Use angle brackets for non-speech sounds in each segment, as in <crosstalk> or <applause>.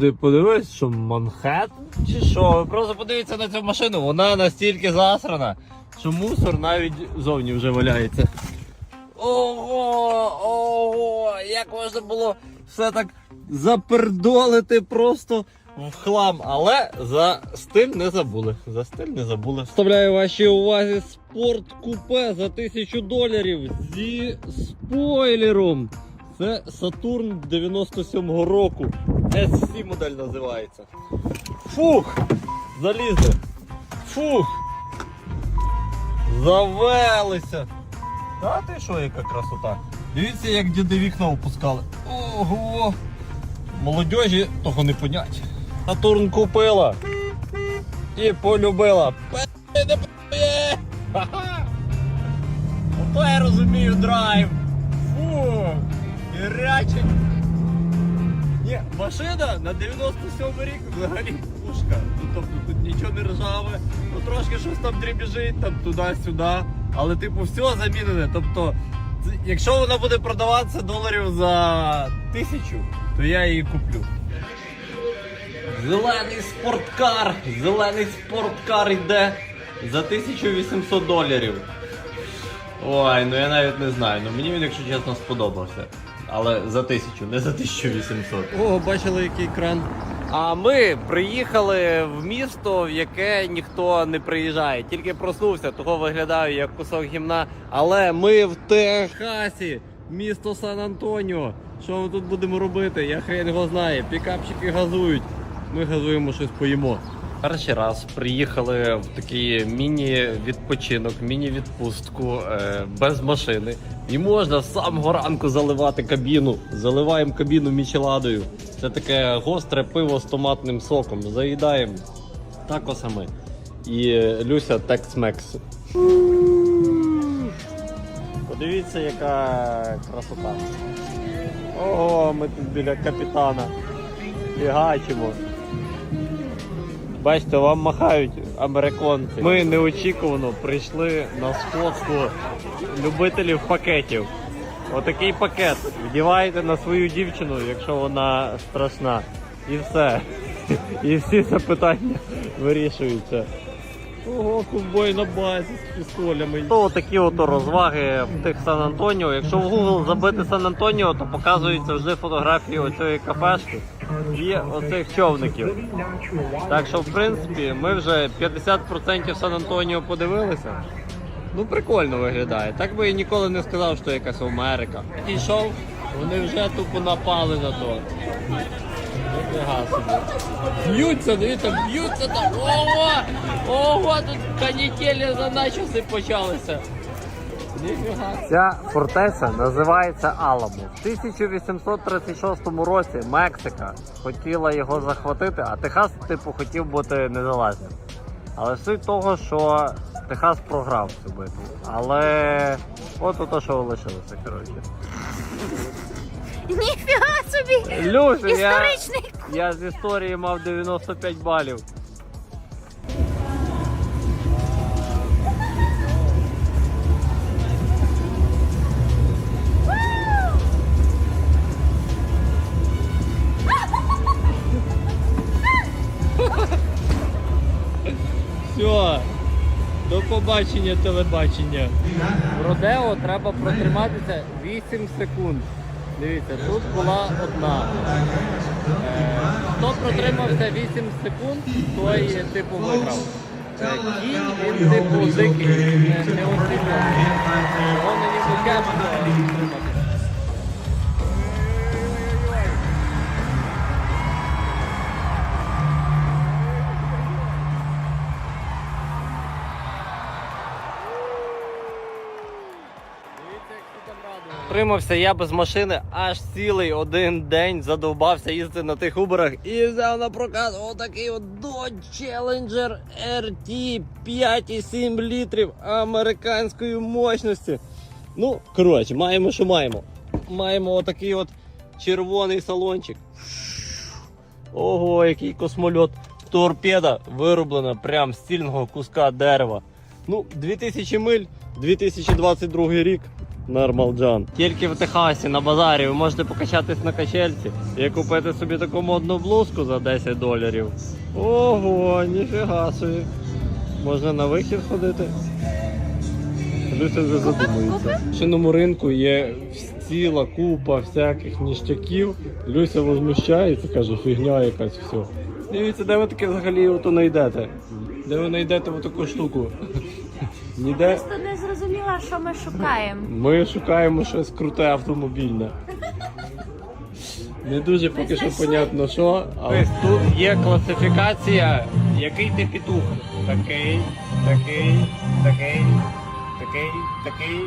Ти подивись, що Манхеттен чи що? Просто подивіться на цю машину, вона настільки засрана, що мусор навіть зовні вже валяється. Ого, ого, як можна було все так запердолити просто в хлам, але за стиль не забули. За стиль не забули. Вставляю вашій увазі спорт купе за 1000 доларів зі спойлером. Це Сатурн 97-го року. SC модель називається. Фух! Залізли. Фух! Завелися. Та ти що, яка красота? Дивіться, як діди вікна опускали. Ого! Молодежі того не понять. Сатурн купила і полюбила. Не Ха-ха! Ото я розумію драйв. Фу! Гарячий. Ні, машина на 97 рік взагалі пушка. Ну, тобто тут нічого не ржаве, ну трошки щось там дрібіжить, там туди-сюди. Але типу все замінене. Тобто, якщо вона буде продаватися доларів за тисячу, то я її куплю. Зелений спорткар. Зелений спорткар йде за 1800 доларів. Ой, ну я навіть не знаю. Ну мені він, якщо чесно, сподобався. Але за тисячу, не за 1800. О, бачили, який кран. А ми приїхали в місто, в яке ніхто не приїжджає. Тільки проснувся, того виглядаю як кусок гімна. Але ми в Техасі, місто Сан-Антоніо. Що ми тут будемо робити? Я хрен його знає. Пікапчики газують. Ми газуємо щось поїмо. Перший раз приїхали в такий міні-відпочинок, міні-відпустку е, без машини. І можна з самого ранку заливати кабіну. Заливаємо кабіну мічеладою. Це таке гостре пиво з томатним соком. Заїдаємо такосами. І Люся Текс-Мекс. Подивіться, яка красота. Ого, ми тут біля капітана. Фігачимо. Бачите, вам махають американці. Ми неочікувано прийшли на сходство любителів пакетів. Отакий пакет. Вдіваєте на свою дівчину, якщо вона страшна. І все. І всі запитання вирішуються. Ого, ковбой на базі з пістолями. То такі от розваги в тих Сан-Антоніо. Якщо в Google забити Сан-Антоніо, то показуються вже фотографії оцієї кафешки і оцих човників. Так що, в принципі, ми вже 50% Сан-Антоніо подивилися. Ну, прикольно виглядає. Так би і ніколи не сказав, що якась Америка. Пішов, вони вже тупо напали на то. Б'ються, дивіться, б'ються там. Ого! Ого, тут канітелі за начоси почалися. Ця фортеця називається Аламо. В 1836 році Мексика хотіла його захватити, а Техас, типу, хотів бути незалежним. Але суть того, що Техас програв цю битву. Але от ото, що лишилося, коротше. Ніфіга собі! Люся, я, Історичний я з історії мав 95 балів. Все, до побачення телебачення. В Родео треба протриматися 8 секунд. Дивіться, тут була одна. Е, Хто протримався 8 секунд, той типу виграв. Е, Кінь він типу дикий, не, не оцінюваний. Його на ньому тяжко тримати. Тримався я без машини аж цілий один день задовбався їздити на тих уборах і взяв на прокат отакий от Dodge Challenger RT 5,7 літрів американської мощності. Ну, коротше, маємо, що маємо. Маємо отакий от червоний салончик. Ого, який космольот. Торпеда вироблена прям з цільного куска дерева. Ну, 2000 миль, 2022 рік. Нормалджан. Тільки в Техасі на базарі ви можете покачатись на качельці і купити собі таку модну блузку за 10 доларів. Ого, ніфіга собі. Можна на вихід ходити. Люся вже задумується. В шинному ринку є ціла купа всяких ніштяків. Люся возмущається, каже, фігня якась все. Дивіться, де ви таке взагалі ото знайдете? Де ви знайдете таку штуку? <laughs> Ніде. Що ми шукаємо. Ми шукаємо щось круте автомобільне. Не дуже поки що понятно що, але тут є класифікація, який ти петух. Такий, такий, такий, такий, такий.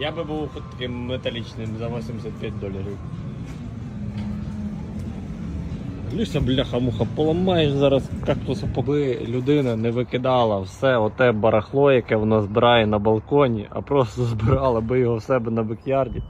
Я би був таким металічним за 85 доларів. Люся, бляха, муха, поламаєш зараз кактуса, поки людина не викидала все оте барахло, яке вона збирає на балконі, а просто <laughs> збирала би його в себе на бекярді.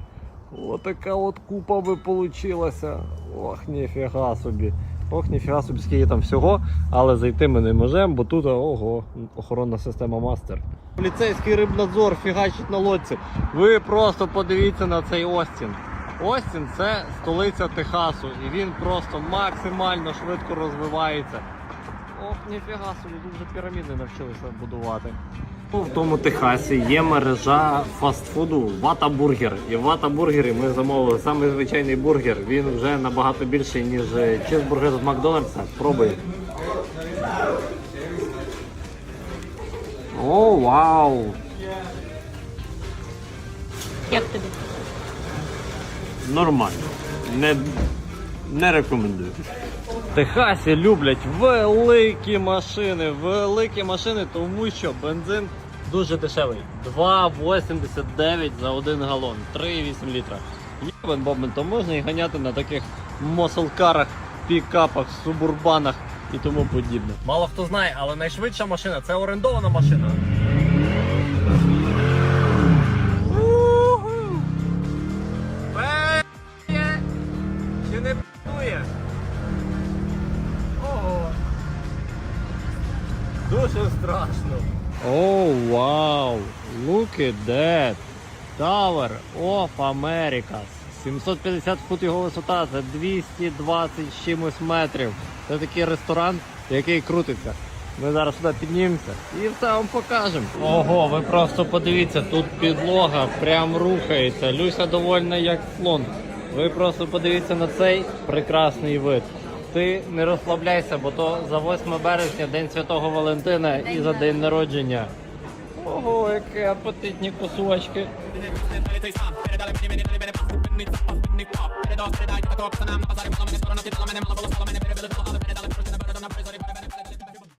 Отака от купа би получилася. Ох, ніфіга собі. Ох, ніфіга собі, скільки там всього, але зайти ми не можемо, бо тут ого, охоронна система мастер. Поліцейський рибнадзор фігачить на лодці. Ви просто подивіться на цей Остін. Остін це столиця Техасу, і він просто максимально швидко розвивається. Ох, ніфіга собі, тут вже піраміди навчилися будувати. В тому Техасі є мережа фастфуду Вата Бургер. І в Вата Бургері ми замовили самий звичайний бургер. Він вже набагато більший, ніж чизбургер з Макдональдса. Пробуй. О, вау! Як тобі? Нормально. Не, не рекомендую. В Техасі люблять великі машини. Великі машини, тому що бензин дуже дешевий. 2,89 за 1 галон, 3,8 літра. Єбен бобен, то можна і ганяти на таких моселкарах, пікапах, субурбанах і тому подібне. Мало хто знає, але найшвидша машина це орендована машина. Дуже страшно. О, вау! Look at that! Tower of Americas. 750 фут його висота, це 220 з чимось метрів. Це такий ресторан, який крутиться. Ми зараз сюди піднімемося і все вам покажемо. Ого, ви просто подивіться, тут підлога прям рухається. Люся довольна як слон. Ви просто подивіться на цей прекрасний вид. Ти не розслабляйся, бо то за 8 березня, День Святого Валентина і за день народження. Ого, які апетитні кусочки.